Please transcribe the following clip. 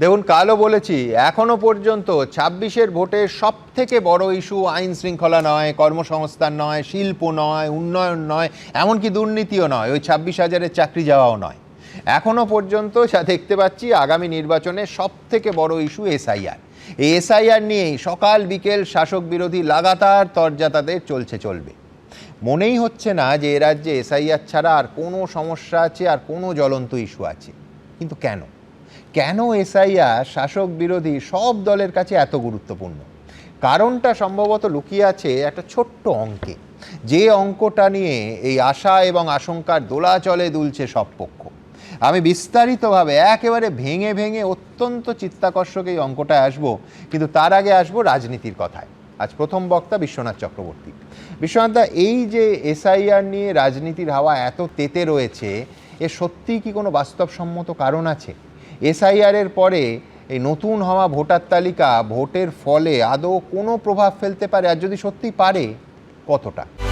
দেখুন, কালও বলেছি এখনও পর্যন্ত ছাব্বিশের ভোটে সব থেকে বড় ইস্যু আইন শৃঙ্খলা নয়, কর্মসংস্থান নয়, শিল্প নয়, উন্নয়ন নয়, এমনকি দুর্নীতিও নয়, ওই ছাব্বিশ হাজারের চাকরি যাওয়াও নয়। এখনও পর্যন্ত যা দেখতে পাচ্ছি, আগামী নির্বাচনে সব থেকে বড় ইস্যু এসআইআর। এই এসআইআর নিয়েই সকাল বিকেল শাসক বিরোধী লাগাতার তরজা তাদের চলছে, চলবে। মনেই হচ্ছে না যে এ রাজ্যে এসআইআর ছাড়া আর কোনো সমস্যা আছে, আর কোনো জ্বলন্ত ইস্যু আছে। কিন্তু কেন? কেন এসআইআর, শাসক বিরোধী সব দলের কাছে এত গুরুত্বপূর্ণ? কারণটা সম্ভবত লুকিয়ে আছে একটা ছোট্ট অঙ্কে। যে অঙ্কটা নিয়ে এই আশা এবং আশঙ্কার দোলাচলে দুলছে সব পক্ষ। আমি বিস্তারিতভাবে একেবারে ভেঙে ভেঙে অত্যন্ত চিত্তাকর্ষক এই অঙ্কটায় আসব, কিন্তু তার আগে আসব রাজনীতির কথায়। আজ প্রথম বক্তা বিশ্বনাথ চক্রবর্তী। বিশ্বনাথ দা, এই যে এসআইআর নিয়ে রাজনীতির হাওয়া এত তেতে রয়েছে, এ সত্যিই কি কোনো বাস্তবসম্মত কারণ আছে? এসআইআর এর পরে এই নতুন হওয়া ভোটার তালিকা ভোটের ফলে আদৌ কোনো প্রভাব ফেলতে পারে? আর যদি সত্যি পারে, কতটা?